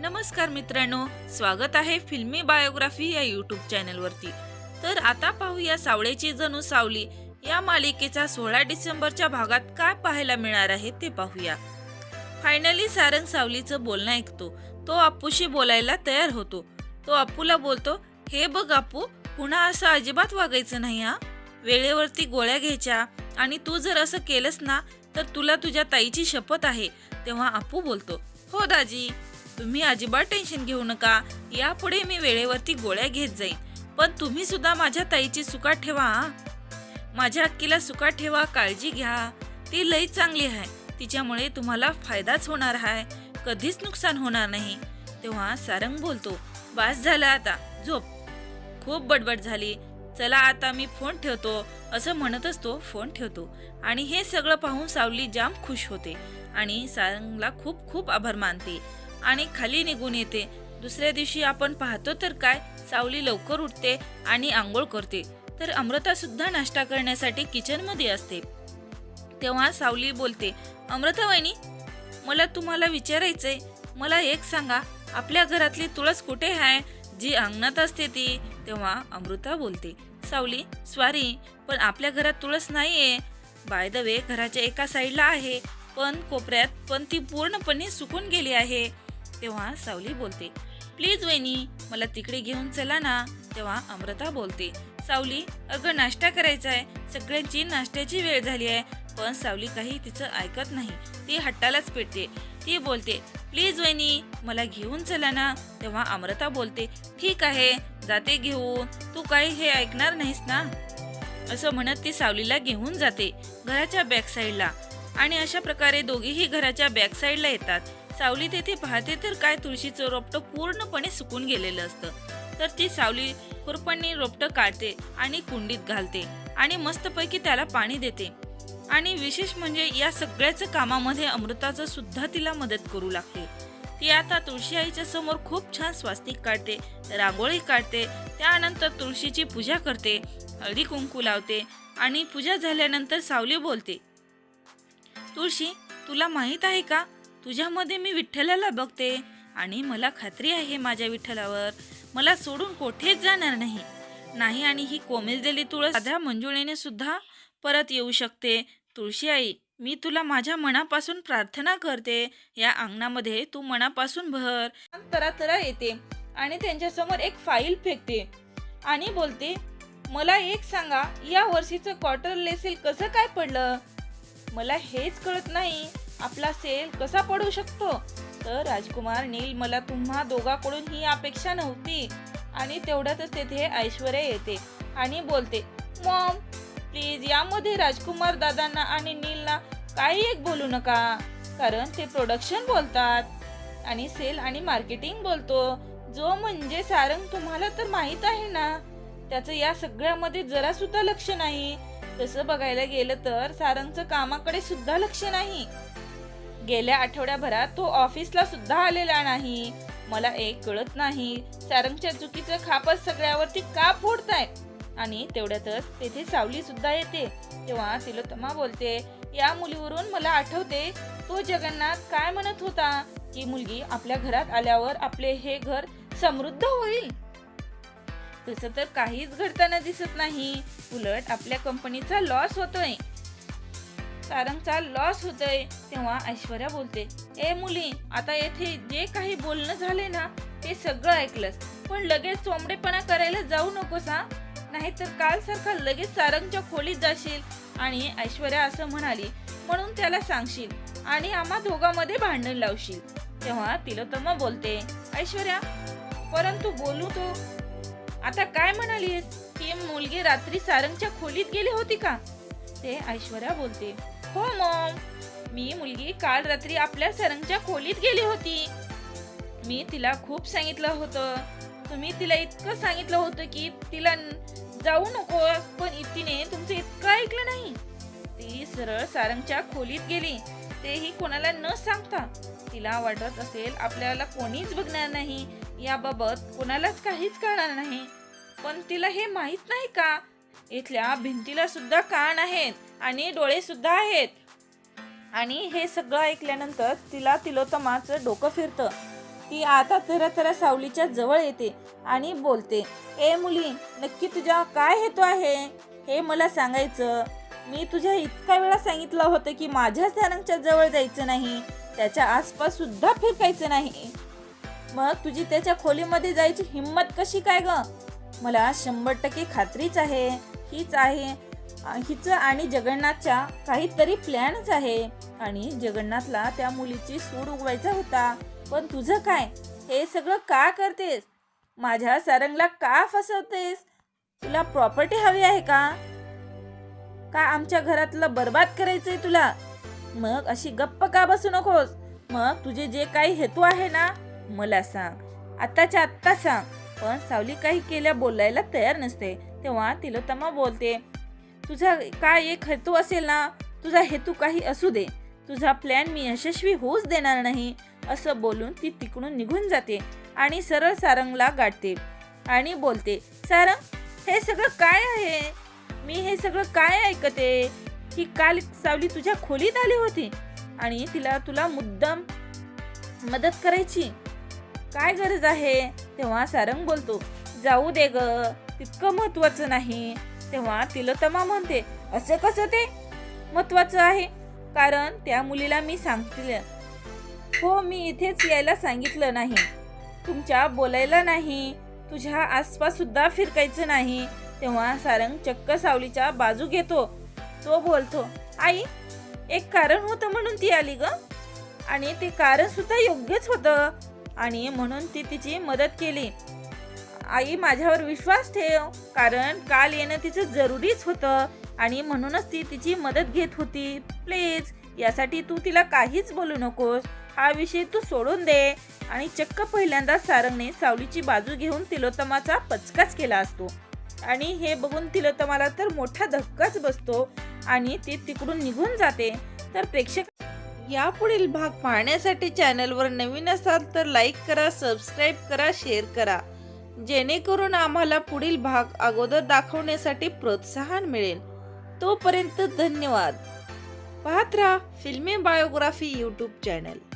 नमस्कार मित्रांनो स्वागत आहे फिल्मी बायोग्राफी या यूट्यूब चॅनलवरती. तर आता पाहूया सावळेची जणू सावली या मालिकेचा सोळा डिसेंबरच्या भागात काय पाहायला मिळणार आहे ते पाहूया. फायनली सारंग सावलीचं बोलणं ऐकतो. तो अप्पूशी बोलायला तयार होतो. तो अप्पूला बोलतो हे बघ अप्पू पुन्हा असं अजिबात वागायचं नाही हा. वेळेवरती गोळ्या घ्यायच्या आणि तू जर असं केलंस ना तर तुला तुझ्या ताईची शपथ आहे तेव्हा अप्पू बोलतो. हो दाजी. तुम्ही अजिबात टेन्शन घेऊ नका. यापुढे मी वेळेवरती गोळ्या घेत जाईन. पण तुम्ही सुद्धा माझ्या ताईची सुका ठेवा माझ्या अक्कीला सुका ठेवा काळजी घ्या. ती लई चांगली आहे. तिच्यामुळे तुम्हाला फायदाच होणार आहे. कधीच नुकसान होणार नाही. तेव्हा सारंग बोलतो बास झाला आता. झोप. खूप बडबड झाली. चला आता मी फोन ठेवतो. असं म्हणतच तो फोन ठेवतो. आणि हे सगळं पाहून सावली जाम खुश होते. आणि सारंगला खूप खूप आभार मानते. आणि खाली निघून येते. दुसऱ्या दिवशी आपण पाहतो तर काय? सावली लवकर उठते आणि आंघोळ करते. तर अमृता सुद्धा नाश्ता करण्यासाठी किचनमध्ये असते. तेव्हा सावली बोलते अमृता वहिनी मला तुम्हाला विचारायचंय. मला एक सांगा आपल्या घरातली तुळस कुठे आहे जी अंगणात असते ती. तेव्हा अमृता बोलते सावली स्वारी पण आपल्या घरात तुळस नाहीये. बाय द वे घराच्या एका साईडला आहे. पण कोपऱ्यात पण ती पूर्णपणे सुकून गेली आहे. तेव्हा सावली बोलते प्लीज वहिनी मला तिकडे घेऊन चला ना. तेव्हा अमृता बोलते सावली अगं नाश्ता करायचा आहे सगळ्यांची नाश्त्याची वेळ झाली आहे. पण सावली काही तिचं ऐकत नाही. ती हट्टालाच पेटते. ती बोलते प्लीज वहिनी मला घेऊन चला ना. तेव्हा अमृता बोलते ठीक आहे जाते घेऊन. तू काही हे ऐकणार नाहीस ना? असं म्हणत ती सावलीला घेऊन जाते घराच्या बॅक साईडला आणि अशा प्रकारे दोघेही घराच्या बॅक साईडला येतात. सावली तेथे पाहते तर काय तुळशीचं रोपटं पूर्णपणे सुकून गेलेलं असतं. तर ती सावली खुरपणी रोपटं काढते आणि कुंडीत घालते आणि मस्तपैकी त्याला पाणी देते. आणि विशेष म्हणजे या सगळ्याच कामामध्ये अमृताचं सुद्धा तिला मदत करू लागते. ती आता तुळशी आईच्या समोर खूप छान स्वास्तिक काढते रांगोळी काढते त्यानंतर तुळशीची पूजा करते हळदी कुंकू लावते आणि पूजा झाल्यानंतर सावली बोलते तुळशी तुला माहीत आहे का? तुझ्यामध्ये मी विठ्ठलाला बघते आणि मला खात्री आहे माझ्या विठ्ठलावर. मला सोडून कोठेच जाणार नाही. नाही आणि ही कोमेजलेली तुळस साध्या मंजुळेने सुद्धा परत येऊ शकते. तुळशी आई मी तुला माझ्या मनापासून प्रार्थना करते. या अंगणामध्ये तू मनापासून भर. तरा तरा येते आणि त्यांच्यासमोर एक फाईल फेकते आणि बोलते मला एक सांगा या वर्षीचं क्वार्टर सेल कसं काय पडलं? मला हेच कळत नाही. आपला सेल कसा पडू शकतो? तर राजकुमार नील मला तुम्हा दोघांकडून ही अपेक्षा नव्हती. आणि तेवढ्यातच तेथे ऐश्वर्या येते आणि बोलते मॉम प्लीज यामध्ये राजकुमार दादांना आणि नीलना काही एक बोलू नका कारण ते प्रोडक्शन बोलतात. आणि सेल आणि मार्केटिंग बोलतो जो म्हणजे सारंग तुम्हाला तर माहीत आहे ना त्याचं या सगळ्यामध्ये जरा सुद्धा लक्ष नाही. तसं बघायला गेलं तर सारंगचं कामाकडे सुद्धा लक्ष नाही. गेल्या आठवड्याभरात तो ऑफिसला सुद्धा आलेला नाही. मला एक कळत नाही. सारंगच्या चुकीचं खापच सगळ्यावरती का फोडताय? आणि तेवढ्यातच तेथे सावली सुद्धा येते. तेव्हा तिलोत्तमा बोलते या मुलीवरून मला आठवते तो जगन्नाथ काय म्हणत होता? की मुलगी आपल्या घरात आल्यावर आपले हे घर समृद्ध होईल. तसं तर काहीच घडताना दिसत नाही. उलट आपल्या कंपनीचा लॉस होतोय. सारंगचा लॉस होतोय तेव्हा ऐश्वर्या बोलते ए मुली आता येथे जे काही बोलणं झाले ना ते सगळं ऐकलंस. पण लगेच चोंबडेपणा करायला जाऊ नकोस हा? नाहीतर काल सारखा लगेच सारंगच्या खोलीत जाशील. आणि ऐश्वर्या असं म्हणाली म्हणून त्याला सांगशील आणि आम्हा दोघांमध्ये भांडण लावशील. तेव्हा तिलोत्तमा बोलते ऐश्वर्या परंतु बोलू तो. आता काय म्हणालीस? की मुलगी रात्री सारंगच्या खोलीत गेली होती का? ते ऐश्वर्या बोलते हो मॉम. मी मुलगी काल रात्री आपल्या सरंगच्या खोलीत गेली होती. मी तिला खूप सांगितलं होतं. तुम्ही तिला इतकं सांगितलं होतं की तिला जाऊ नको पण तिने तुमचं इतकं ऐकलं नाही. ती सरळ सारंगच्या खोलीत गेली. तेही कोणाला न सांगता. तिला वाटत असेल आपल्याला कोणीच बघणार नाही. याबाबत कोणालाच काहीच कळणार नाही. पण तिला हे माहीत नाही का? इथल्या भिंतीला सुद्धा कान आहेत. आणि डोळे सुद्धा आहेत. आणि हे सगळं ऐकल्यानंतर तिला तिलोत्तमाचं डोकं फिरतं. ती आता तर तर सावलीच्या जवळ येते आणि बोलते ए मुली नक्की तुझ्या काय हेतू आहे? हे मला सांगायचं. मी तुझ्या इतका वेळा सांगितलं होतं की माझ्याच ध्यानांच्या जवळ जायचं नाही. त्याच्या आसपास सुद्धा फिरकायचं नाही. मग तुझी त्याच्या खोलीमध्ये जायची हिंमत कशी काय ग? मला शंभर टक्के खात्रीच आहे. हीच आहे. हिचं आणि जगन्नाथच्या काहीतरी प्लॅनच आहे. आणि जगन्नाथला त्या मुलीची सूड उगवायचा होता. पण तुझं काय? हे सगळं का करतेस? माझ्या सारंगला का फसवतेस? तुला प्रॉपर्टी हवी आहे का? का आमच्या घरातलं बर्बाद करायचंय तुला? मग अशी गप्प का बसू नकोस? मग तुझे जे काही हेतू आहे ना मला सांग. आत्ताच्या आत्ता सांग. पण सावली काही केल्या बोलायला तयार नसते. तेव्हा तिलोत्तमा बोलते तुझा काय एक हेतू असेल ना तुझा हेतू काही असू दे. तुझा प्लॅन मी यशस्वी होऊच देणार नाही असं बोलून ती तिकडून निघून जाते आणि सरळ सारंगला गाठते आणि बोलते सारंग हे सगळं काय आहे? मी हे सगळं काय ऐकते? ही काल सावली तुझ्या खोलीत आली होती आणि तिला तुला मुद्दाम मदत करायची. काय गरज आहे? तेव्हा सारंग बोलतो जाऊ दे ग तितकं महत्वाचं नाही. तेव्हा तिलोत्तमा म्हणते असं कसं ते महत्वाचं आहे? कारण त्या मुलीला मी सांगतील. हो मी इथेच यायला सांगितलं नाही. तुमच्या बोलायला नाही. तुझ्या आसपास सुद्धा फिरकायचं नाही. तेव्हा सारंग चक्क सावलीच्या बाजू घेतो. तो बोलतो आई एक कारण होतं म्हणून ती आली ग. आणि ते कारण सुद्धा योग्यच होतं. आणि म्हणून ती तिची मदत केली. आई माझ्यावर विश्वास ठेव कारण काल येणं तिचं जरुरीच होतं आणि म्हणूनच ती तिची मदत घेत होती. प्लीज यासाठी तू तिला काहीच बोलू नकोस. हा विषय तू सोडून दे. आणि चक्क पहिल्यांदा सारंगने सावलीची बाजू घेऊन तिलोत्तमाचा पचकाच केला असतो. आणि हे बघून तिलोत्तमाला तर मोठा धक्काच बसतो आणि ती तिकडून निघून जाते. तर प्रेक्षक यापुढील भाग पाहण्यासाठी चॅनलवर नवीन असाल तर लाईक करा सबस्क्राईब करा शेअर करा. जेणेकरून आम्हाला पुढील भाग अगोदर दाखवण्यासाठी प्रोत्साहन मिळेल. तोपर्यंत धन्यवाद. पाहत राहा फिल्मी बायोग्राफी यूट्यूब चॅनल